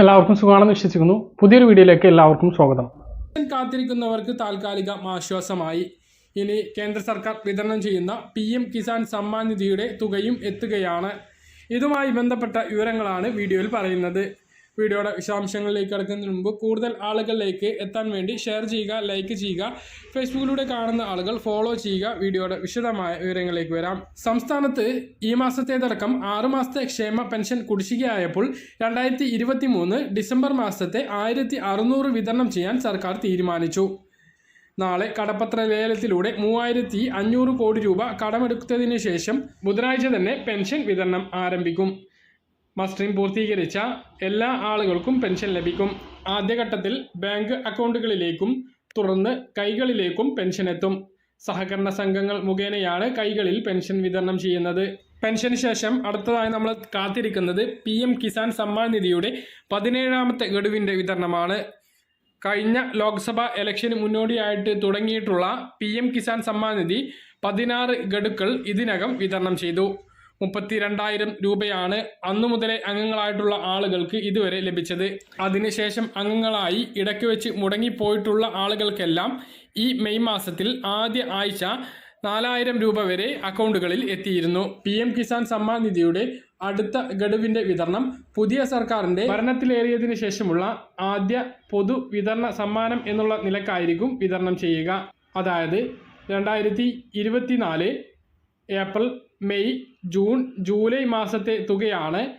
എല്ലാവർക്കും സുഖമാണെന്ന് വിശ്വസിക്കുന്നു. പുതിയൊരു വീഡിയോയിലേക്ക് എല്ലാവർക്കും സ്വാഗതം. കാത്തിരിക്കുന്നവർക്ക് താൽക്കാലിക ആശ്വാസമായി. ഇനി കേന്ദ്ര സർക്കാർ വിതരണം ചെയ്യുന്ന പി എം കിസാൻ സമ്മാൻ നിധിയുടെ തുകയും എത്തുകയാണ്. ഇതുമായി ബന്ധപ്പെട്ട വിവരങ്ങളാണ് വീഡിയോയിൽ പറയുന്നത്. വീഡിയോയുടെ വിശദാംശങ്ങളിലേക്ക് കടക്കുന്നതിന് മുമ്പ് കൂടുതൽ ആളുകളിലേക്ക് എത്താൻ വേണ്ടി ഷെയർ ചെയ്യുക ലൈക്ക് ചെയ്യുക ഫേസ്ബുക്കിലൂടെ കാണുന്ന ആളുകൾ ഫോളോ ചെയ്യുക വീഡിയോയുടെ വിശദമായ വിവരങ്ങളിലേക്ക് വരാം. സംസ്ഥാനത്ത് ഈ മാസത്തേതടക്കം ആറുമാസത്തെ ക്ഷേമ പെൻഷൻ കുടിശ്ശികയായപ്പോൾ രണ്ടായിരത്തി ഇരുപത്തി മൂന്ന് ഡിസംബർ മാസത്തെ ആയിരത്തി അറുന്നൂറ് വിതരണം ചെയ്യാൻ സർക്കാർ തീരുമാനിച്ചു. നാളെ കടപ്പത്ര ലേലത്തിലൂടെ മൂവായിരത്തി അഞ്ഞൂറ് കോടി രൂപ കടമെടുത്തതിനു ശേഷം ബുധനാഴ്ച തന്നെ പെൻഷൻ വിതരണം ആരംഭിക്കും. മസ്റ്ററിംഗ് പൂർത്തീകരിച്ച എല്ലാ ആളുകൾക്കും പെൻഷൻ ലഭിക്കും. ആദ്യഘട്ടത്തിൽ ബാങ്ക് അക്കൗണ്ടുകളിലേക്കും തുടർന്ന് കൈകളിലേക്കും പെൻഷൻ എത്തും. സഹകരണ സംഘങ്ങൾ മുഖേനയാണ് കൈകളിൽ പെൻഷൻ വിതരണം ചെയ്യുന്നത്. പെൻഷന് ശേഷം അടുത്തതായി നമ്മൾ കാത്തിരിക്കുന്നത് പി എം കിസാൻ സമ്മാൻ നിധിയുടെ പതിനേഴാമത്തെ ഗഡുവിന്റെ വിതരണമാണ്. കഴിഞ്ഞ ലോക്സഭാ ഇലക്ഷന് മുന്നോടിയായിട്ട് തുടങ്ങിയിട്ടുള്ള പി എം കിസാൻ സമ്മാൻ നിധി പതിനാറ് ഗഡുക്കൾ ഇതിനകം വിതരണം ചെയ്തു. മുപ്പത്തിരണ്ടായിരം രൂപയാണ് അന്നു മുതലേ അംഗങ്ങളായിട്ടുള്ള ആളുകൾക്ക് ഇതുവരെ ലഭിച്ചത്. അതിനുശേഷം അംഗങ്ങളായി ഇടയ്ക്ക് വെച്ച് മുടങ്ങിപ്പോയിട്ടുള്ള ആളുകൾക്കെല്ലാം ഈ മെയ് മാസത്തിൽ ആദ്യ ആഴ്ച നാലായിരം രൂപ വരെ അക്കൗണ്ടുകളിൽ എത്തിയിരുന്നു. പി എം കിസാൻ സമ്മാൻ നിധിയുടെ അടുത്ത ഗഡുവിന്റെ വിതരണം പുതിയ സർക്കാരിന്റെ ഭരണത്തിലേറിയതിനു ശേഷമുള്ള ആദ്യ പൊതു വിതരണ സമ്മാനം എന്നുള്ള നിലക്കായിരിക്കും വിതരണം ചെയ്യുക. അതായത് രണ്ടായിരത്തി ഏപ്രിൽ മെയ് ജൂൺ ജൂലൈ മാസത്തെ തുകയാണ്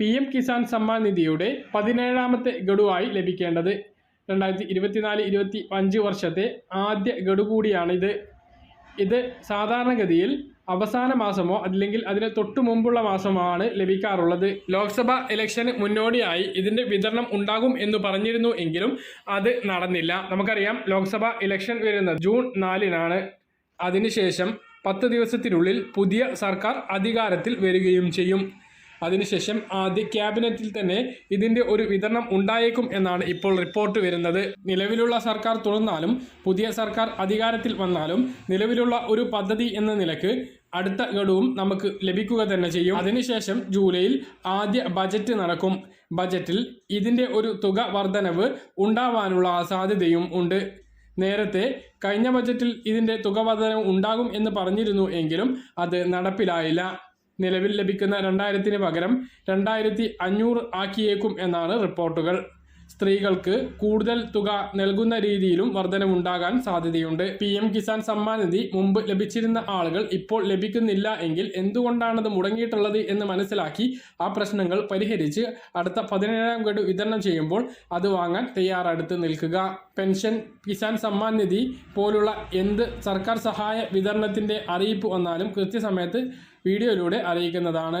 പി എം കിസാൻ സമ്മാൻ നിധിയുടെ പതിനേഴാമത്തെ ഗഡുവായി ലഭിക്കേണ്ടത്. രണ്ടായിരത്തി ഇരുപത്തിനാല് ഇരുപത്തി അഞ്ച് വർഷത്തെ ആദ്യ ഗഡു കൂടിയാണിത്. ഇത് സാധാരണഗതിയിൽ അവസാന മാസമോ അല്ലെങ്കിൽ അതിന് തൊട്ടു മുമ്പുള്ള മാസമോ ആണ് ലഭിക്കാറുള്ളത്. ലോക്സഭാ ഇലക്ഷന് മുന്നോടിയായി ഇതിന്റെ വിതരണം ഉണ്ടാകും എന്ന് പറഞ്ഞിരുന്നു എങ്കിലും അത് നടന്നില്ല. നമുക്കറിയാം ലോക്സഭാ ഇലക്ഷൻ വരുന്നത് ജൂൺ നാലിനാണ്. അതിനുശേഷം പത്ത് ദിവസത്തിനുള്ളിൽ പുതിയ സർക്കാർ അധികാരത്തിൽ വരികയും ചെയ്യും. അതിനുശേഷം ആദ്യ ക്യാബിനറ്റിൽ തന്നെ ഇതിന്റെ ഒരു വിതരണം ഉണ്ടായേക്കും എന്നാണ് ഇപ്പോൾ റിപ്പോർട്ട് വരുന്നത്. നിലവിലുള്ള സർക്കാർ തുറന്നാലും പുതിയ സർക്കാർ അധികാരത്തിൽ വന്നാലും നിലവിലുള്ള ഒരു പദ്ധതി എന്ന നിലയ്ക്ക് അടുത്ത ഗഡുവും നമുക്ക് ലഭിക്കുക തന്നെ ചെയ്യും. അതിനുശേഷം ജൂലൈയിൽ ആദ്യ ബജറ്റ് നടക്കും. ബജറ്റിൽ ഇതിന്റെ ഒരു തുക വർധനവ് ഉണ്ടാവാനുള്ള സാധ്യതയും ഉണ്ട്. നേരത്തെ കഴിഞ്ഞ ബജറ്റിൽ ഇതിന്റെ തുക വർധനം ഉണ്ടാകും എന്ന് പറഞ്ഞിരുന്നു എങ്കിലും അത് നടപ്പിലായില്ല. നിലവിൽ ലഭിക്കുന്ന രണ്ടായിരത്തിന് പകരം രണ്ടായിരത്തി അഞ്ഞൂറ് ആക്കിയേക്കും എന്നാണ് റിപ്പോർട്ടുകൾ. സ്ത്രീകൾക്ക് കൂടുതൽ തുക നൽകുന്ന രീതിയിലും വർധനമുണ്ടാകാൻ സാധ്യതയുണ്ട്. പി എം കിസാൻ സമ്മാൻ നിധി മുമ്പ് ലഭിച്ചിരുന്ന ആളുകൾ ഇപ്പോൾ ലഭിക്കുന്നില്ല എങ്കിൽ എന്തുകൊണ്ടാണത് മുടങ്ങിയിട്ടുള്ളത് എന്ന് മനസ്സിലാക്കി ആ പ്രശ്നങ്ങൾ പരിഹരിച്ച് അടുത്ത പതിനേഴാം ഗഡു വിതരണം ചെയ്യുമ്പോൾ അത് വാങ്ങാൻ തയ്യാറെടുത്ത് നിൽക്കുക. പെൻഷൻ കിസാൻ സമ്മാൻ നിധി പോലുള്ള എന്ത് സർക്കാർ സഹായ വിതരണത്തിന്റെ അറിയിപ്പ് വന്നാലും കൃത്യസമയത്ത് വീഡിയോയിലൂടെ അറിയിക്കുന്നതാണ്.